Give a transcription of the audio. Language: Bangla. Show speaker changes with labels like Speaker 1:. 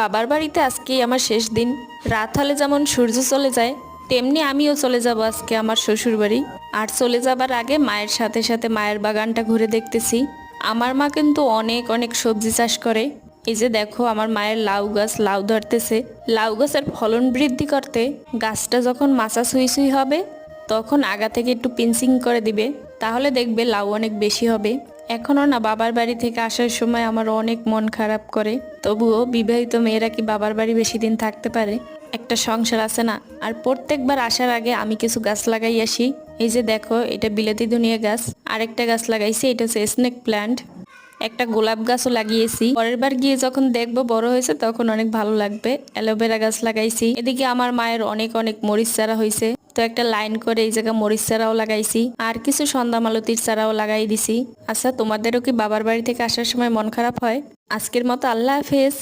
Speaker 1: বাবার বাড়িতে আজকেই আমার শেষ দিন। রাত হলে যেমন সূর্য চলে যায়, তেমনি আমিও চলে যাব আজকে আমার শ্বশুর বাড়ি। আর চলে যাবার আগে মায়ের সাথে সাথে মায়ের বাগানটা ঘুরে দেখতেছি। আমার মা কিন্তু অনেক অনেক সবজি চাষ করে। এই যে দেখো আমার মায়ের লাউ গাছ লাউ ধরতেছে। লাউ গাছের ফলন বৃদ্ধি করতে গাছটা যখন মাচা সুই সুই হবে, তখন আগা থেকে একটু পিনসিং করে দিবে। তাহলে দেখবে লাউ অনেক বেশি হবে। এখনও না বাবার বাড়ি থেকে আসার সময় আমার অনেক মন খারাপ করে। তবুও বিবাহিত মেয়েরা কি বাবার বাড়ি বেশি দিন থাকতে পারে? একটা সংসার আছে না? আর প্রত্যেকবার আসার আগে আমি কিছু গাছ লাগাই আসি। এই যে দেখো, এটা বিলাতি দুনিয়া গাছ। আরেকটা গাছ লাগাইছি, এটা হচ্ছে স্নেক প্ল্যান্ট একটা গোলাপ গাছও লাগিয়েছি। পরের বার গিয়ে যখন দেখব বড় হয়েছে, তখন অনেক ভালো লাগবে। অ্যালোভেরা গাছ লাগাইছি। এদিকে আমার মায়ের অনেক অনেক মরিচ চারা হয়েছে তো একটা লাইন করে এই জায়গায় মরিচ চারাও লাগাইছি, আর কিছু সন্ধ্যা মালতির চারাও লাগাই দিছি। আচ্ছা তোমাদেরও কি বাবার বাড়ি থেকে আসার সময় মন খারাপ হয়? আজকের মতো আল্লাহ হাফেজ।